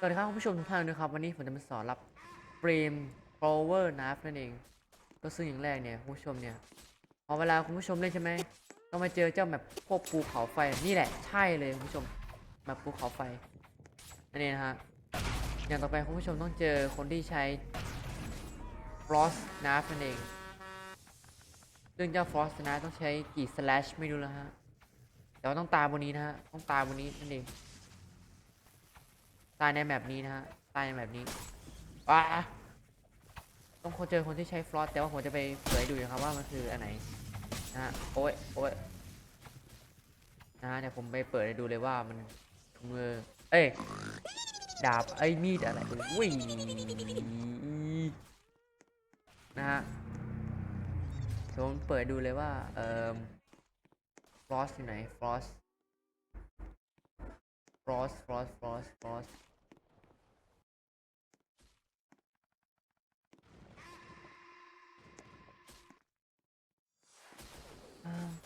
สวัสดีครับคุณผู้ชมทุกท่านนะครับ วันนี้ผมจะมาสอนรับเฟรมโ o เวอร์นับนั่นเอง ก็ซึ่งอย่างแรกเนี่ยคุณผู้ชมเนี่ยพอเวลาคุณผู้ชมเล่นใช่ไหมต้องมาเจอเจ้าแบบพวกภูเขาไฟนี่แหละใช่เลยคุณผู้ชมแบบภูเขาไฟนั่นเองนะฮะอย่างต่อไปคุณผู้ชมต้องเจอคนที่ใช้ frost knife นั่นเองซึ่งเจ้า frost knife ต้องใช้กี่ slash ไม่รู้แล้วฮะแต่ว่าต้องตายบนนี้นะฮะต้องตายบนนี้นั่นเอง ตายในแมปนี้นะฮะ ตายในแมปนี้ว้าต้องคนเจอคนที่ใช้ฟลอสแต่ว่าผมจะไปเผยดูนะครับว่ามันคืออันไหนนะฮะโอ้ยโอ้ยนะฮะเดี๋ยวผมไปเปิดดูเลยว่ามันมือ เอ้ยดาบไอ้มีดอะไรอุ้ยนะฮะเดี๋ยผมเปิดดูเลยว่า เอ่อฟลอสอยู่ไหนฟลอส frost frost frost frost อ่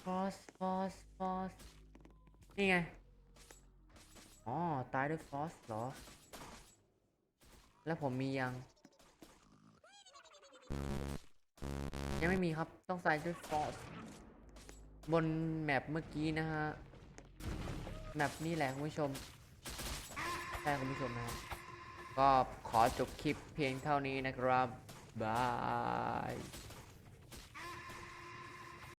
า frost frost frost นี่ไง อ๋อ ตายด้วย frost เหรอ แล้วผมมียัง ยังไม่มีครับ ต้องใส่ด้วย frost บนแมปเมื่อกี้นะฮะ แมปนี่แหละคุณผู้ชมใช่คุณผู้ชมนะฮะก็ขอจบคลิปเพียงเท่านี้นะครับ บาย